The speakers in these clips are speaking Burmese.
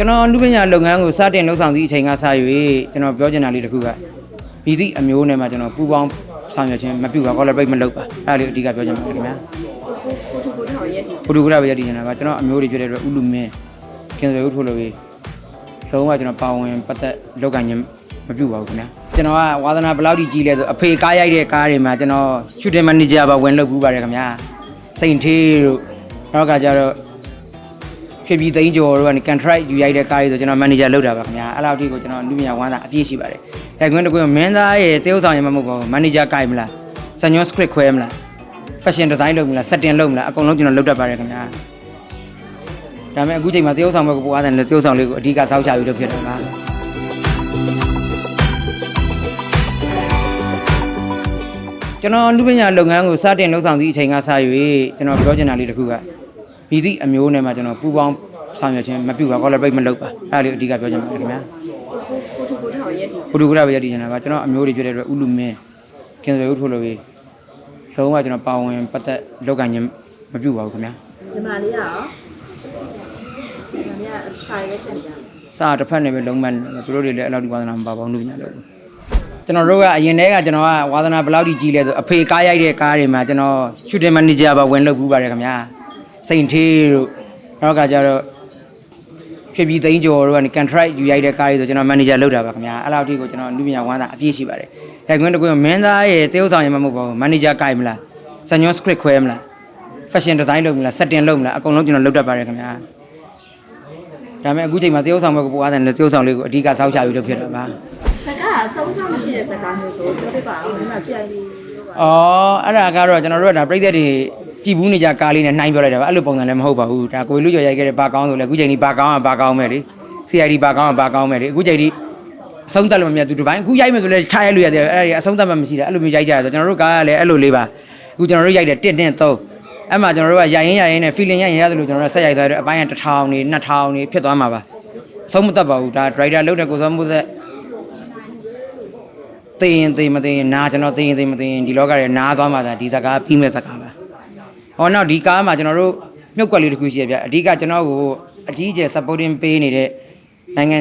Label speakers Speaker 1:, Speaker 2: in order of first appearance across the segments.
Speaker 1: ကျွန်တော်လူပညာလုပ်ငန်းကိုစတင်လှုပ်ဆောင်သည့်အချိန်ကစ၍ကျွန်တော်ပြောချင်တာလေးတစ်ခုကမိသည့်အမျိုးနဲ့မှကျွန်တော်ပူပေါင်းဆောင်ရွက်ခြင်းမပြုပါ collaborate မလုပ်ပါအဲ့ဒါလေးအဓိကပြောချင်ပါတယ်ခင်ဗျာ
Speaker 2: ကိုကိုကိုထောက်ရဲ့ဒီ
Speaker 1: ဘုဒ္ဓဂရပဲရည်တည်နေတာပါကျွန်တော်အမျိုးတွေဖြစ်တဲ့အတွက်ဥလူမင်းကင်ဆယ်ဥထိုးလို့ပြီးလုံးဝကျွန်တော်ပါဝင်ပတ်သက်လောက်ကခြင်းမပြုပါဘူးခင်ဗျာကျွန်တော်ကဝါသနာဘယ်လောက်ကြီးကြီးလဲဆိုအဖေကားရိုက်တဲ့ကားတွေမှာကျွန်တော် shooting manager ပါဝင်လုပ်ပူးပါတယ်ခင်ဗျာစိန်သေးတို့နောက်ကကြတော့ ချွေပြည်သိန်းကျော်တို့ကနေ contract ယူရိုက်တဲ့ကားတွေဆိုကျွန်တော် manager လုပ်တာပါခင်ဗျာအဲ့လောက်အထိကိုကျွန်တော်လူမြဝမ်းသာအပြည့်ရှိပါတယ်။ရိုက်ခွင်းတစ်ခွင်းမင်းသားရဲ့တေးဥဆောင်ရမှာမဟုတ်ပါဘူး manager ကိုင်မလားစညွန် script ခွဲမလား fashion design လုပ်မလား setting လုပ်မလားအကုန်လုံးကျွန်တော်လုပ်တတ်ပါတယ်ခင်ဗျာ။ဒါပေမဲ့အခုချိန်မှာတေးဥဆောင်ဘက်ကပိုအားတယ်လေတေးဥဆောင်လေးကိုအဓိကစောက်ချပြီးလုပ်ဖြစ်တာပါ။ကျွန်တော်လူပညာလုပ်ငန်းကိုစတင်လှုပ်ဆောင်သည့်အချိန်ကစ၍ကျွန်တော်ပြောချင်တာလေးတစ်ခုက မိသည့်အမျိုးနဲ့မှကျွန်တော်ပူပေါင်းဆောင်ရွက်ခြင်းမပြုပါ collaborate မလုပ်ပါအဲ့ဒါလေးအဓိကပြောချင်ပါတယ်ခင်ဗျာ
Speaker 2: ကိုကိုကိုထောက်ရဲ့ဒီ
Speaker 1: ဘုဒ္ဓဂရပဲရည်တည်နေတာပါကျွန်တော်အမျိုးတွေဖြစ်တဲ့အတွက်ဥလူမင်းကင်ဆယ်ဥထိုးလို့ပြီးလုံးဝကျွန်တော်ပါဝင်ပတ်သက်လောက်ကခြင်းမပြုပါဘူးခင်ဗျာ
Speaker 2: ညီမလေးကရောညီမလေးကဆိုင်ရဲ့ကျန်ကြ
Speaker 1: စာတစ်ဖက်နဲ့ပဲလုံးမသူတို့တွေလည်းအဲ့လောက်ဒီဝါသနာမပါပါဘူးလူပညာလို့ကျွန်တော်တို့ကအရင်တည်းကကျွန်တော်ကဝါသနာဘယ်လောက်ကြီးကြီးလဲဆိုအဖေကားရိုက်တဲ့ကားတွေမှာကျွန်တော် shooting manager ပါဝင်လုပ်ပူးပါတယ်ခင်ဗျာ စိန်သေးတို့နောက်ကကြတော့ချွေပြည်သိန်းကျော်တို့ကနေ contract ယူရိုက်တဲ့ကားတွေဆိုကျွန်တော် manager လုပ်တာပါခင်ဗျာအဲ့လောက်အထိကိုကျွန်တော်လူပညာဝမ်းသာအပြည့်ရှိပါတယ်ရိုက်ခွင်းတစ်ခွင်းမင်းသားရဲ့တေးဥဆောင်ရမှာမဟုတ်ပါဘူး manager ကိုင်မလားစညွန် script ခွဲမလား fashion design လုပ်မလား setting လုပ်မလားအကုန်လုံးကျွန်တော်လုပ်တတ်ပါတယ်ခင်ဗျာဒါပေမဲ့အခုချိန်မှာတေးဥဆောင်ဘက်ကပိုအားတယ်လေတေးဥဆောင်လေးကိုအဓိကစောက်ချပြီးလုပ်ဖြစ်တာပါ
Speaker 2: စကားဆုံးစားမရှိတဲ့စကားမျိုးဆိုပြောပြပါဦးညီမဆရာကြီးတို့က
Speaker 1: အော်အဲ့ဒါကတော့ကျွန်တော်တို့ကဒါပြိသက်တွေ ကြည်ဘူးနေကြကားလေးနဲ့နှိုင်းပြောလိုက်တာပါအဲ့လိုပုံစံလည်းမဟုတ်ပါဘူးဒါကိုယ်လူကျော်ရိုက်ခဲ့တဲ့ဘာကောင်းဆိုလဲအခုချိန်ကြီးဘာကောင်းอ่ะဘာကောင်းမဲ့လေ CID ဘာကောင်းอ่ะဘာကောင်းမဲ့လေအခုချိန်ကြီးအဆုံးသတ်လို့မမြတ်သူတစ်ပိုင်းအခုရိုက်မယ်ဆိုလဲထားရိုက်လို့ရတယ်အဲ့ဒါကြီးအဆုံးသတ်မှမရှိတာအဲ့လိုမျိုးရိုက်ကြရဆိုကျွန်တော်တို့ကားကလည်းအဲ့လိုလေးပါအခုကျွန်တော်တို့ရိုက်တယ်1 1 3အဲ့မှာကျွန်တော်တို့ကရိုက်ရင်ရိုက်ရင်နဲ့ feeling ရိုက်ရင်ရတယ်လို့ကျွန်တော်တို့ဆက်ရိုက်သွားတယ်အပိုင်းက1000နေ2000နေဖြစ်သွားမှာပါအဆုံးမတတ်ပါဘူးဒါ driver လုပ်တဲ့ကိုစောမှုသက်သိရင်သိမသိရင်နာကျွန်တော်သိရင်သိမသိရင်ဒီလောကရဲ့နာသွားမှာဒါဒီစကားပြီးမဲ့စကားပါ ဟောနောက်ဒီကားမှာကျွန်တော်တို့မြုပ်ကွက်လေးတစ်ခုရှိရဗျအဓိကကျွန်တော်ကိုအကြီးအကျယ် supporting ပေးနေတဲ့နိုင်ငံ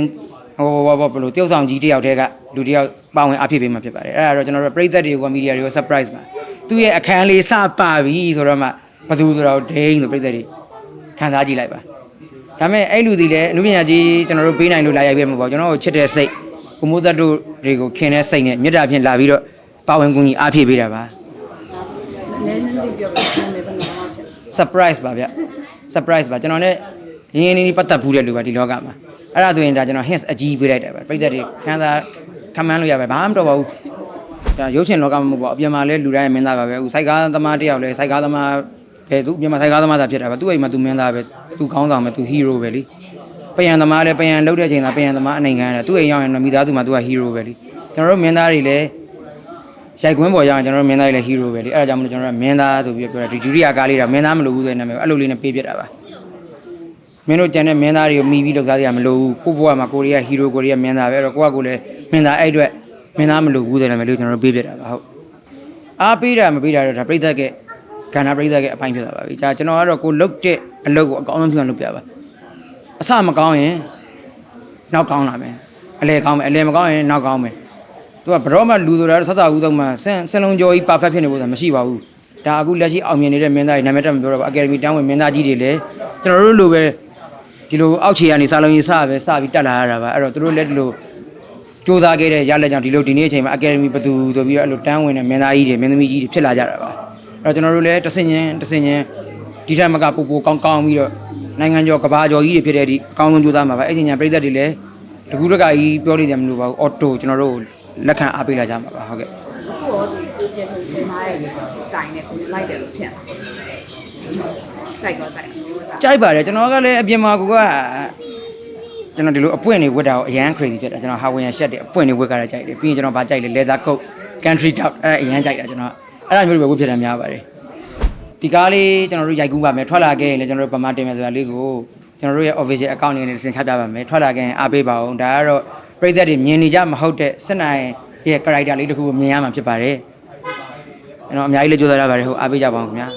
Speaker 1: ဟိုဘောဘောဘယ်လိုတယောက်ဆောင်ကြီးတယောက်တည်းကလူတယောက်ပါဝင်အဖြစ်ပေးမှာဖြစ်ပါတယ်အဲ့ဒါတော့ကျွန်တော်တို့ပြည်သက်တွေကမီဒီယာတွေကို surprise ပါသူ့ရဲ့အခန်းလေးစပါပြီဆိုတော့မှဘယ်သူဆိုတော့ဒိန်းဆိုပြည်သက်တွေခံစားကြည့်လိုက်ပါဒါပေမဲ့အဲ့လူဒီလည်းအနုပညာကြီးကျွန်တော်တို့ပေးနိုင်လို့လာရိုက်ပေးမှာပေါ့ကျွန်တော်တို့ချစ်တဲ့စိတ်ကိုမိုးသက်တို့တွေကိုခင်တဲ့စိတ်နဲ့မေတ္တာဖြင့်လာပြီးတော့ပါဝင်ကူညီအားဖြည့်ပေးတာပါ
Speaker 2: နည်းနည်းလေးပြောပြ
Speaker 1: surprise ပါဗျ surprise ပါကျွန်တော် ਨੇ ရင်းရင်းနှီးနှီးပတ်သက်ဘူးတဲ့လူပါဒီလောကမှာအဲ့ဒါဆိုရင်ဒါကျွန်တော် hints အကြီးပေးလိုက်တယ်ဗျပြိတ္တတွေခန်းစားခံမှန်းလို့ရပါဘာမှမတော့ပါဘူးဒါရုပ်ရှင်လောကမှာမဟုတ်ပါဘူးအပြင်မှာလဲလူတိုင်းမင်းသားပါပဲအခုစိုက်ကားသမားတယောက်လဲစိုက်ကားသမားပဲသူအပြင်မှာစိုက်ကားသမားသာဖြစ်တာပါသူ့အိမ်မှာသူမင်းသားပဲသူခေါင်းဆောင်ပဲသူ hero ပဲလीပယံသမားလဲပယံလှုပ်တဲ့ချိန်သာပယံသမားအနေခံရတယ်သူ့အိမ်ရောက်ရင်တော့မိသားစုမှာသူက hero ပဲလीကျွန်တော်တို့မင်းသားတွေလည်း ရိုက်ကွင်းပေါ်ရောက်ရင်ကျွန်တော်တို့မင်းသားတွေလည်း hero ပဲလीအဲ့ဒါကြောင့်မလို့ကျွန်တော်တို့ကမင်းသားဆိုပြီးပြောတာဒီဒုတိယကားလေးကမင်းသားမလို့ဘူးဆိုတဲ့နာမည်ကိုအဲ့လိုလေးနဲ့ပေးပြတာပါမင်းတို့ကြံတဲ့မင်းသားတွေကိုမိပြီးလောက်စားကြမလို့ဘူးကိုဘွားမှာကိုရီးယားဟီးရိုကိုရီးယားမင်းသားပဲအဲ့တော့ကိုကကိုလည်းမင်းသားအဲ့အတွက်မင်းသားမလို့ဘူးတယ်လည်းမလို့ကျွန်တော်တို့ပေးပြတာပါဟုတ်အားပေးတာမပေးတာတော့ဒါပြိသက်ကကဏ္ဍပြိသက်ကအပိုင်းဖြစ်တာပါပြီဒါကျွန်တော်ကတော့ကိုလုတ်တဲ့အလုပ်ကိုအကောင်းဆုံးဖြစ်အောင်လုပ်ပြပါအစမကောင်းရင်နောက်ကောင်းလာမယ်အလဲကောင်းမယ်အလဲမကောင်းရင်နောက်ကောင်းမယ် သူကဘရော့မှလူဆိုတာဆက်စာဦးဆုံးမှစင်စင်လုံးကျော်ကြီး perfect ဖြစ်နေဖို့ဆိုတာမရှိပါဘူးဒါအခုလက်ရှိအောင်မြင်နေတဲ့မင်းသားတွေနာမည်တက်မပြောတော့ဘူး academy တန်းဝင်မင်းသားကြီးတွေလည်းကျွန်တော်တို့လိုပဲဒီလိုအောက်ခြေကနေစာလုံးကြီးစပဲစပြီးတက်လာရတာပါအဲ့တော့သူတို့လည်းဒီလိုစူးစမ်းခဲ့တဲ့ရလက်ကြောင့်ဒီလိုဒီနေ့အချိန်မှာ academy ဘသူဆိုပြီးတော့အဲ့လိုတန်းဝင်တဲ့မင်းသားကြီးတွေမင်းသမီးကြီးတွေဖြစ်လာကြတာပါအဲ့တော့ကျွန်တော်တို့လည်းတစ်စင်ချင်းတစ်စင်ချင်းဒီထက်မကပူပူကောင်းကောင်းပြီးတော့နိုင်ငံကျော်ကဘာကျော်ကြီးတွေဖြစ်တဲ့ဒီအကောင်းဆုံးကြိုးစားမှာပါအဲ့ဒီညာပြည်သက်တွေလည်းတကူတကကြီးပြောနေတယ်မလို့ပါဘူးအော်တိုကျွန်တော်တို့ လက်ခံအားပေးလာကြမှာပါဟုတ်ကဲ့
Speaker 2: အခုရောဒီကိုပြင်ထုံစင်မားရဲ့စတိုင်နဲ့ကိုလိုက်တယ်လို့ထင်စိုက်တော့စိုက်မျိုးစား
Speaker 1: ကြိုက်ပါတယ်ကျွန်တော်ကလည်းအပြင်မှာကိုကကျွန်တော်ဒီလိုအပွင့်တွေဝတ်တာကိုအရန် crazy ဖြစ်တာကျွန်တော်ဟာဝင်ရရှက်တယ်အပွင့်တွေဝတ်ကြတာကြိုက်တယ်ပြီးရင်ကျွန်တော်ဗာကြိုက်လေ leather coat country top အဲ့ဒါအရန်ကြိုက်တာကျွန်တော်အဲ့ဒါမျိုးတွေပဲဝတ်ဖြစ်တာများပါတယ်ဒီကားလေးကျွန်တော်တို့ရိုက်ကူးပါမယ်ထွက်လာခဲ့ရင်လည်းကျွန်တော်တို့ဗမာတင်မယ်ဆိုတာလေးကိုကျွန်တော်တို့ရဲ့ official account တွေနဲ့စင်ချပြပါမယ်ထွက်လာခဲ့ရင်အားပေးပါအောင်ဒါကတော့ ပြည်သက်တွေမြင်နေကြမဟုတ်တဲ့စစ်နိုင်ရဲ့ character လေးတစ်ခုကိုမြင်ရမှာဖြစ်ပါတယ်ကျွန်တော်အများကြီးလေးကြိုးစားရပါတယ်ဟုတ်အားပေးကြပါအောင်ခင်ဗျာ